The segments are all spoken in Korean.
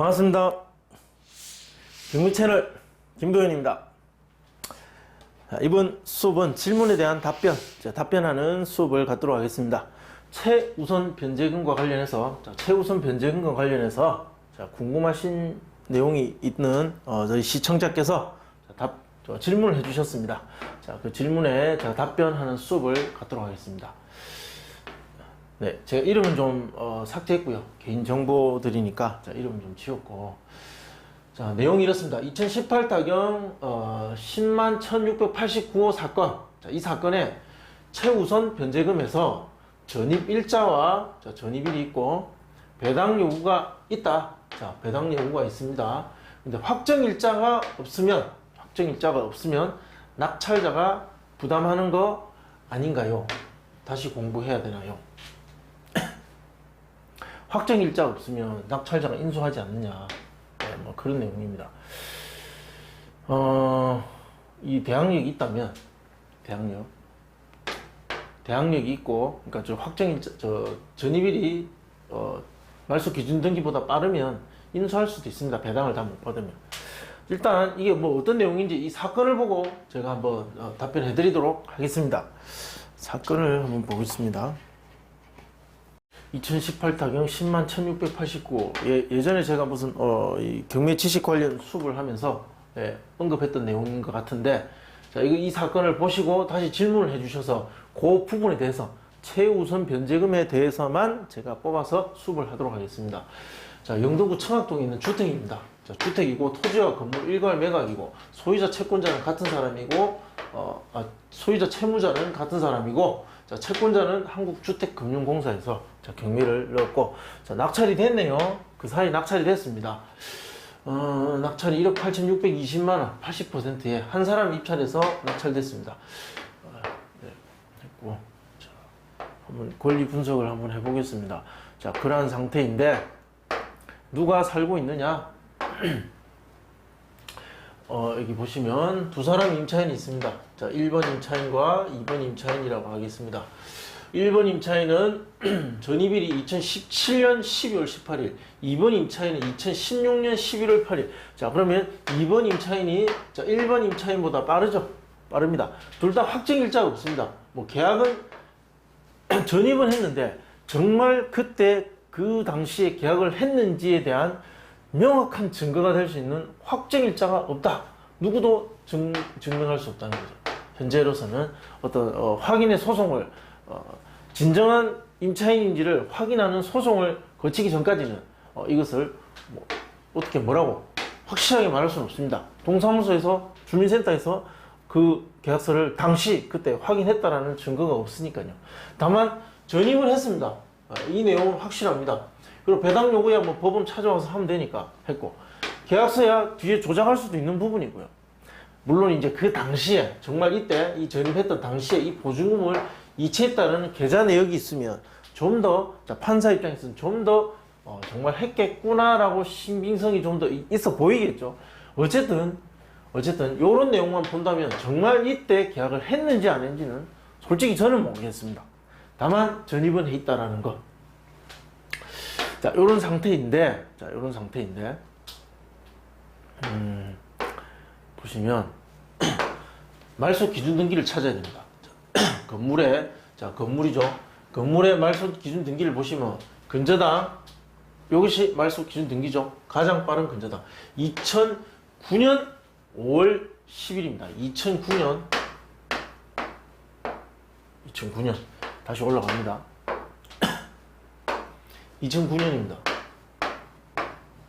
반갑습니다. 경미 채널 김도현입니다. 자, 이번 수업은 질문에 대한 답변, 자, 답변하는 수업을 갖도록 하겠습니다. 최우선 변제금과 관련해서, 자, 최우선 변제금과 관련해서 자, 궁금하신 내용이 있는 어, 저희 시청자께서 자, 답, 저, 질문을 해주셨습니다. 자, 그 질문에 제가 답변하는 수업을 갖도록 하겠습니다. 네, 제가 이름은 좀 어, 삭제했고요. 개인 정보들이니까 자, 이름은 좀 지웠고. 자, 내용이 이렇습니다. 2018 타경 어, 10만 1689호 사건. 자, 이 사건에 최우선 변제금에서 전입 일자와 자, 전입일이 있고 배당 요구가 있다. 자, 배당 요구가 있습니다. 근데 확정 일자가 없으면 확정 일자가 없으면 낙찰자가 부담하는 거 아닌가요? 다시 공부해야 되나요? 확정 일자가 없으면 낙찰자가 인수하지 않느냐 네, 뭐 그런 내용입니다. 어, 이 대항력이 있다면 대항력 대항력이 있고 그러니까 저 확정 일자 저 전입일이 어, 말소 기준 등기보다 빠르면 인수할 수도 있습니다. 배당을 다 못 받으면 일단 이게 뭐 어떤 내용인지 이 사건을 보고 제가 한번 어, 답변해 드리도록 하겠습니다. 사건을 한번 보겠습니다. 2018 타경 10만 1689. 예, 예전에 제가 무슨, 어, 이 경매 지식 관련 수업을 하면서, 예, 언급했던 내용인 것 같은데, 자, 이거, 이 사건을 보시고 다시 질문을 해주셔서, 그 부분에 대해서, 최우선 변제금에 대해서만 제가 뽑아서 수업을 하도록 하겠습니다. 자, 영도구 청학동에 있는 주택입니다. 자, 주택이고, 토지와 건물 일괄 매각이고, 소유자 채권자는 같은 사람이고, 어, 아, 소유자 채무자는 같은 사람이고, 자, 채권자는 한국주택금융공사에서 자, 경매를 넣었고, 자, 낙찰이 됐네요. 그 사이 낙찰이 됐습니다. 어, 낙찰이 1억 8,620만원, 80%에 한 사람 입찰해서 낙찰됐습니다. 어, 네, 됐고, 자, 한번 권리 분석을 한번 해보겠습니다. 자, 그러한 상태인데, 누가 살고 있느냐? 어, 여기 보시면 두 사람 임차인이 있습니다. 자, 1번 임차인과 2번 임차인이라고 하겠습니다. 1번 임차인은 전입일이 2017년 12월 18일, 2번 임차인은 2016년 11월 8일. 자, 그러면 2번 임차인이 자, 1번 임차인보다 빠르죠? 빠릅니다. 둘 다 확정 일자가 없습니다. 뭐 계약은 전입은 했는데 정말 그때 그 당시에 계약을 했는지에 대한 명확한 증거가 될 수 있는 확정 일자가 없다. 누구도 증, 증명할 수 없다는 거죠. 현재로서는 어떤 어, 확인의 소송을 어, 진정한 임차인인지를 확인하는 소송을 거치기 전까지는 어, 이것을 뭐, 어떻게 뭐라고 확실하게 말할 수는 없습니다. 동사무소에서 주민센터에서 그 계약서를 당시 그때 확인했다라는 증거가 없으니까요. 다만 전입을 했습니다. 어, 이 내용은 확실합니다. 그리고 배당 요구야 뭐 법원 찾아와서 하면 되니까 했고 계약서야 뒤에 조작할 수도 있는 부분이고요. 물론 이제 그 당시에 정말 이때 이 전입했던 당시에 이 보증금을 이체했다는 계좌 내역이 있으면 좀 더 판사 입장에서는 좀더 어, 정말 했겠구나라고 신빙성이 좀 더 있어 보이겠죠. 어쨌든 어쨌든 이런 내용만 본다면 정말 이때 계약을 했는지 안 했는지는 솔직히 저는 모르겠습니다. 다만 전입은 해 있다라는 것. 자, 이런 상태인데, 자, 이런 상태인데, 음, 보시면 말소 기준 등기를 찾아야 됩니다. 자, 건물에 자 건물이죠. 건물의 말소 기준 등기를 보시면 근저당 이것이 말소 기준 등기죠. 가장 빠른 근저당 2009년 5월 10일입니다. 2009년 2009년 다시 올라갑니다. 2009년입니다.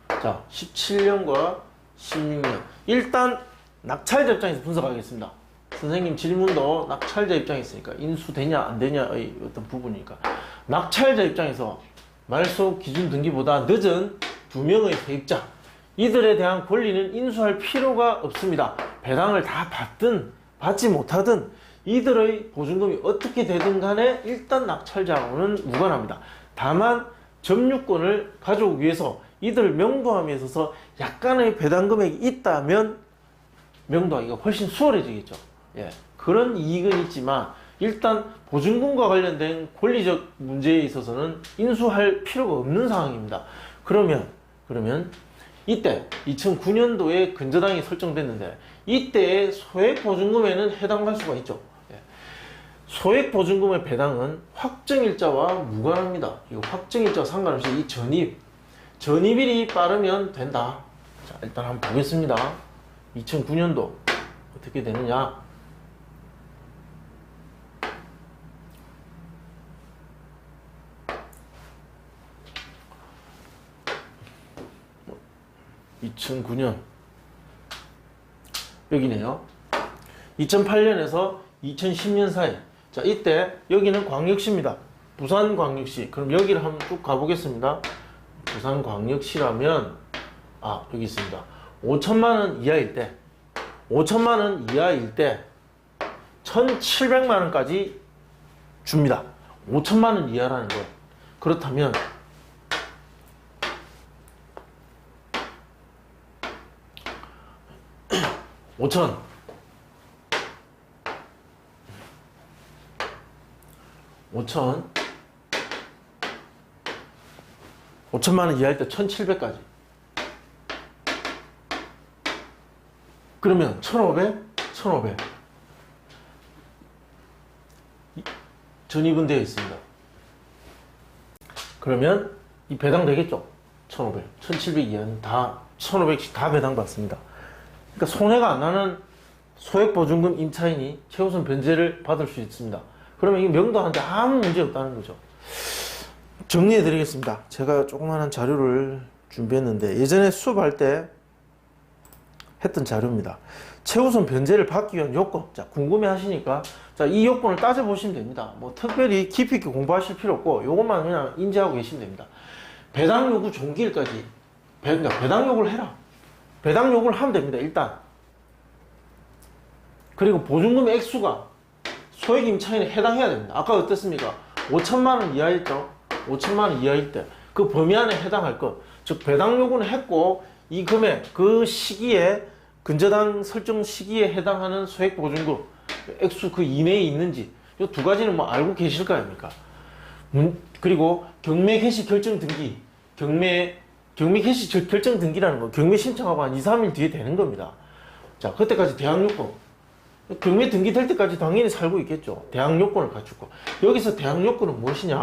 자, 17년과 16년. 일단 낙찰자 입장에서 분석하겠습니다. 선생님 질문도 낙찰자 입장에 있으니까 인수되냐 안 되냐의 어떤 부분이니까 낙찰자 입장에서 말소 기준 등기보다 늦은 두 명의 세입자 이들에 대한 권리는 인수할 필요가 없습니다. 배당을 다 받든 받지 못하든 이들의 보증금이 어떻게 되든 간에 일단 낙찰자하고는 무관합니다. 다만 점유권을 가져오기 위해서 이들 명도함에 있어서 약간의 배당 금액이 있다면 명도하기가 훨씬 수월해지겠죠. 예. 그런 이익은 있지만 일단 보증금과 관련된 권리적 문제에 있어서는 인수할 필요가 없는 상황입니다. 그러면 그러면 이때 2009년도에 근저당이 설정됐는데 이때의 소액 보증금에는 해당할 수가 있죠. 예. 소액 보증금의 배당은 확정일자와 무관합니다. 이 확정일자와 상관없이 이 전입, 전입일이 빠르면 된다. 자, 일단 한번 보겠습니다. 2009년도 어떻게 되느냐? (2009년) 여기네요. 2008년에서 2010년 사이. 자, 이때 여기는 광역시입니다. 부산광역시. 그럼 여기를 한번 쭉 가보겠습니다. 부산광역시라면 아, 여기 있습니다. 5천만 원 이하일 때 5천만 원 이하일 때 1,700만 원까지 줍니다. 5천만 원 이하라는 거. 그렇다면 오천 5천 5천만 원 이하일 때 1,700까지. 그러면 1,500, 1,500. 이- 전입은 되어 있습니다. 그러면 이 배당 되겠죠? 1,500, 1,700 이하는 다 1,500씩 다 배당 받습니다. 그러니까 손해가 안 나는 소액 보증금 임차인이 최우선 변제를 받을 수 있습니다. 그러면 이 명도한테 아무 문제 없다는 거죠. 정리해 드리겠습니다. 제가 조그마한 자료를 준비했는데 예전에 수업할 때 했던 자료입니다. 최우선 변제를 받기 위한 요건. 자, 궁금해 하시니까 자, 이 요건을 따져 보시면 됩니다. 뭐 특별히 깊이 있게 공부하실 필요 없고 요것만 그냥 인지하고 계시면 됩니다. 배당 요구 종기일까지 배, 그러니까 배당 요구를 해라. 배당 요구를 하면 됩니다. 일단. 그리고 보증금 액수가 소액 임차인에 해당해야 됩니다. 아까 어땠습니까? 5천만 원 이하였죠? 5천만 원 이하일 때 그 범위 안에 해당할 것. 즉 배당 요구는 했고 이 금액 그 시기에 근저당 설정 시기에 해당하는 소액 보증금 액수 그 이내에 있는지 이 두 가지는 뭐 알고 계실 거 아닙니까? 문- 그리고 경매 개시 결정 등기 경매 경매 개시 절- 결정 등기라는 거 경매 신청하고 한 2, 3일 뒤에 되는 겁니다. 자, 그때까지 대항 요건 경매 등기 될 때까지 당연히 살고 있겠죠. 대항 요건을 갖추고 여기서 대항 요건은 무엇이냐?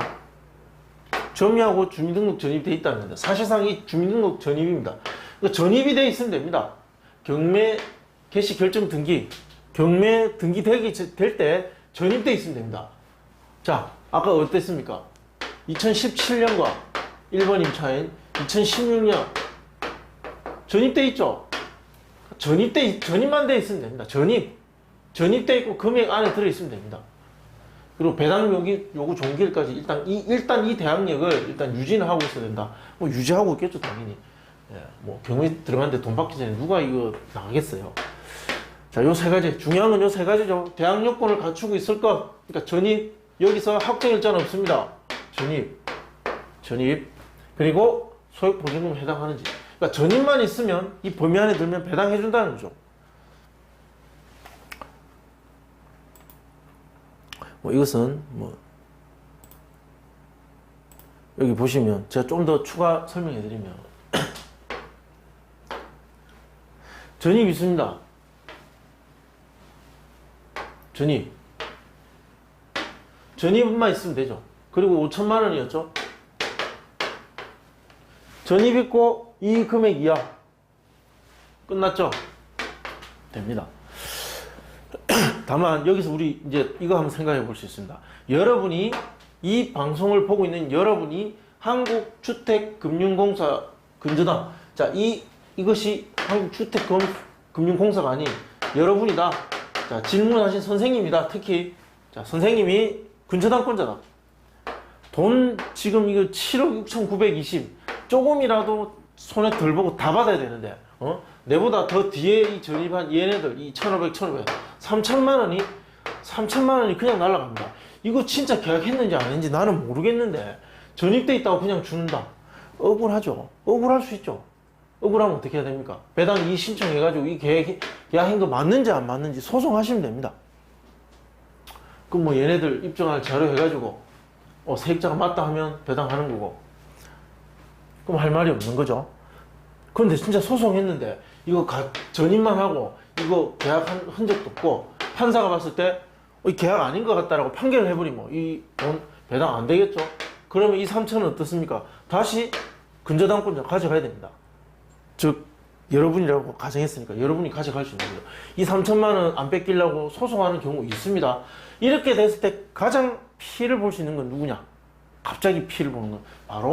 점유하고 주민등록 전입돼 있다는 겁니다. 사실상 이 주민등록 전입입니다. 그러니까 전입이 돼 있으면 됩니다. 경매 개시 결정 등기, 경매 등기 되기 될 때 전입돼 있으면 됩니다. 자, 아까 어땠습니까? 2017년과 1번 임차인 2016년 전입돼 있죠? 전입돼, 전입만 돼 있으면 됩니다. 전입. 전입돼 있고 금액 안에 들어있으면 됩니다. 그리고 배당 요구, 요구 종기일까지 일단 이, 일단 이 대항력을 일단 유지는 하고 있어야 된다. 뭐 유지하고 있겠죠, 당연히. 예, 뭐 경매 들어갔는데 돈 받기 전에 누가 이거 나가겠어요. 자, 요 세 가지. 중요한 건 요 세 가지죠. 대항 요건을 갖추고 있을 것. 그러니까 전입. 여기서 확정 일자는 없습니다. 전입. 전입. 그리고 소액 보증금 해당하는지. 그러니까 전입만 있으면 이 범위 안에 들면 배당해준다는 거죠. 뭐 이것은 뭐 여기 보시면 제가 좀 더 추가 설명해 드리면 전입 있습니다. 전입. 전입만 있으면 되죠. 그리고 5천만 원이었죠. 전입 있고 이 금액 이하 끝났죠. 됩니다. 다만 여기서 우리 이제 이거 한번 생각해 볼 수 있습니다. 여러분이 이 방송을 보고 있는 여러분이 한국주택금융공사 근저당 자 이 이것이 한국주택금융공사가 아닌 여러분이다. 자 질문하신 선생님이다. 특히 자 선생님이 근저당권자다. 돈 지금 이거 7억 6,920 조금이라도 손에 덜 보고 다 받아야 되는데 어 내보다 더 뒤에 이 전입한 얘네들 이 1,500, 1,500 3천만 원이 3천만 원이 그냥 날아갑니다. 이거 진짜 계약했는지 아닌지 나는 모르겠는데 전입돼 있다고 그냥 주는다. 억울하죠. 억울할 수 있죠. 억울하면 어떻게 해야 됩니까? 배당 이 신청해가지고 이 계획 계약한 거 맞는지 안 맞는지 소송하시면 됩니다. 그럼 뭐 얘네들 입증할 자료 해가지고 어, 세입자가 맞다 하면 배당하는 거고 그럼 할 말이 없는 거죠. 그런데 진짜 소송했는데 이거 가- 전입만 하고 이거 계약한 흔적도 없고 판사가 봤을 때 어, 이 계약 아닌 것 같다라고 판결을 해버리면 이 돈 배당 안 되겠죠? 그러면 이 3천은 어떻습니까? 다시 근저당권자 가져가야 됩니다. 즉 여러분이라고 가정했으니까 여러분이 가져갈 수 있는 거죠. 이 3천만 원 안 뺏기려고 소송하는 경우 있습니다. 이렇게 됐을 때 가장 피해를 볼 수 있는 건 누구냐? 갑자기 피해를 보는 건 바로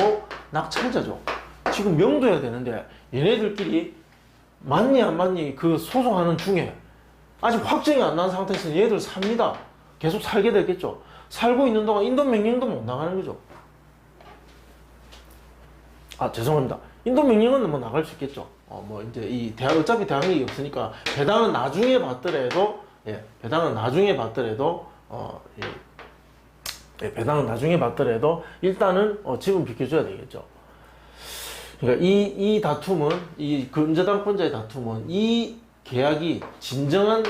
낙찰자죠. 지금 명도해야 되는데 얘네들끼리 맞니 안 맞니 그 소송하는 중에 아직 확정이 안 난 상태에서 얘들 삽니다. 계속 살게 되겠죠. 살고 있는 동안 인도 명령도 못 나가는 거죠. 아 죄송합니다. 인도 명령은 뭐 나갈 수 있겠죠. 어 뭐 이제 이 대학 어차피 대학력이 없으니까 배당은 나중에 받더라도 예 배당은 나중에 받더라도 어 예, 예, 배당은 나중에 받더라도 일단은 어 지분 비켜줘야 되겠죠. 그러니까 이, 이 다툼은 이 근저당권자의 다툼은 이 계약이 진정한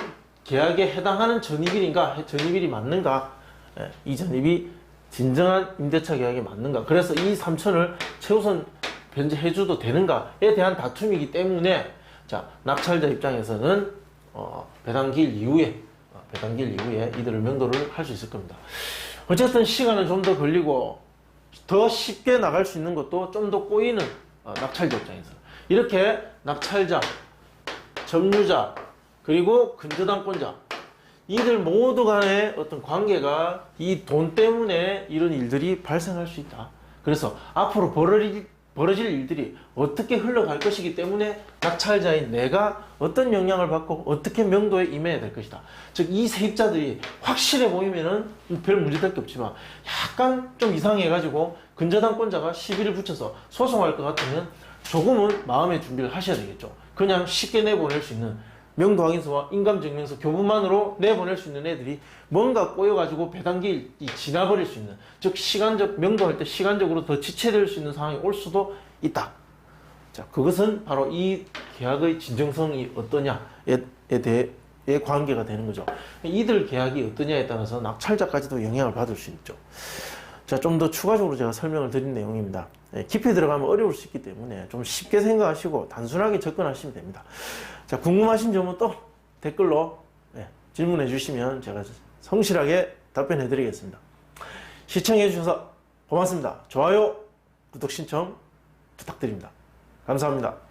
계약에 해당하는 전입일인가 전입일이 맞는가 예, 이 전입이 진정한 임대차 계약에 맞는가 그래서 이 3천을 최우선 변제해줘도 되는가에 대한 다툼이기 때문에 자 낙찰자 입장에서는 어, 배당기일 이후에 어, 배당기일 이후에 이들을 명도를 할 수 있을 겁니다. 어쨌든 시간은 좀 더 걸리고 더 쉽게 나갈 수 있는 것도 좀 더 꼬이는 어, 낙찰자 입장에서 이렇게 낙찰자, 점유자 그리고 근저당권자 이들 모두 간의 어떤 관계가 이 돈 때문에 이런 일들이 발생할 수 있다. 그래서 앞으로 벌어질, 벌어질 일들이 어떻게 흘러갈 것이기 때문에 낙찰자인 내가 어떤 영향을 받고 어떻게 명도에 임해야 될 것이다. 즉, 이 세입자들이 확실해 보이면은 별 문제될 게 없지만 약간 좀 이상해가지고 근저당권자가 시비를 붙여서 소송할 것 같으면 조금은 마음의 준비를 하셔야 되겠죠. 그냥 쉽게 내보낼 수 있는 명도 확인서와 인감증명서 교부만으로 내보낼 수 있는 애들이 뭔가 꼬여가지고 배당기일이 지나버릴 수 있는 즉 시간적 명도할 때 시간적으로 더 지체될 수 있는 상황이 올 수도 있다. 자 그것은 바로 이 계약의 진정성이 어떠냐에 대해 관계가 되는 거죠. 이들 계약이 어떠냐에 따라서 낙찰자까지도 영향을 받을 수 있죠. 자, 좀더 추가적으로 제가 설명을 드린 내용입니다. 예, 깊이 들어가면 어려울 수 있기 때문에 좀 쉽게 생각하시고 단순하게 접근하시면 됩니다. 자, 궁금하신 점은 또 댓글로 예, 질문해 주시면 제가 성실하게 답변해 드리겠습니다. 시청해 주셔서 고맙습니다. 좋아요, 구독 신청 부탁드립니다. 감사합니다.